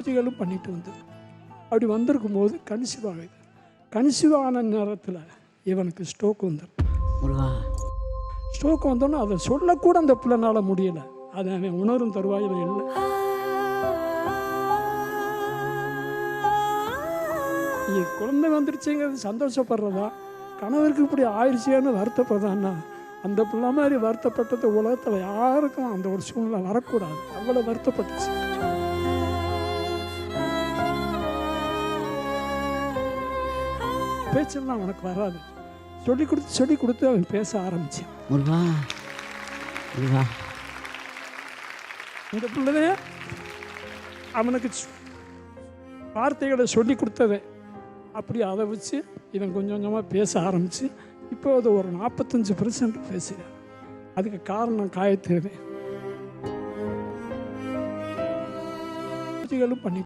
பூஜைகளும் பண்ணிட்டு வந்தது அப்படி வந்திருக்கும் போது கன்சீவ் ஆகுது கன்சீவ் ஆன நேரத்தில் இவனுக்கு ஸ்ட்ரோக் வந்துடும் ஸ்ட்ரோக் வந்தோன்னே அதை சொல்லக்கூட அந்த பிள்ளைனால முடியலை. அது அவன் உணரும் தருவாயில் இல்லை. இது குழந்தை வந்துருச்சுங்கிறது சந்தோஷப்படுறதா? கணவருக்கு இப்படி ஆயிடுச்சேன்னு வருத்தப்படுறதான்னா அந்த பிள்ளை மாதிரி வருத்தப்பட்டது உலகத்தில் யாருக்கும் அந்த ஒரு சூழ்நிலை வரக்கூடாது. அவ்வளோ வருத்தப்பட்டுச்சு. பேச்செல்லாம் அவனுக்கு வராது. சொல்லி கொடுத்து சொல்லி கொடுத்து அவன் பேச ஆரம்பிச்சான். முருகா முருகா. இந்த பிள்ளைய அவனுக்கு வார்த்தைகளை சொல்லி கொடுத்ததை அப்படி அதை வச்சு இவன் கொஞ்சம் கொஞ்சமாக பேச ஆரம்பித்து இப்போ அது ஒரு நாற்பத்தஞ்சு பெர்சன்ட் பேசுகிறான் அதுக்கு காரணம் காயத்ரி. பூஜைகளும் பண்ணி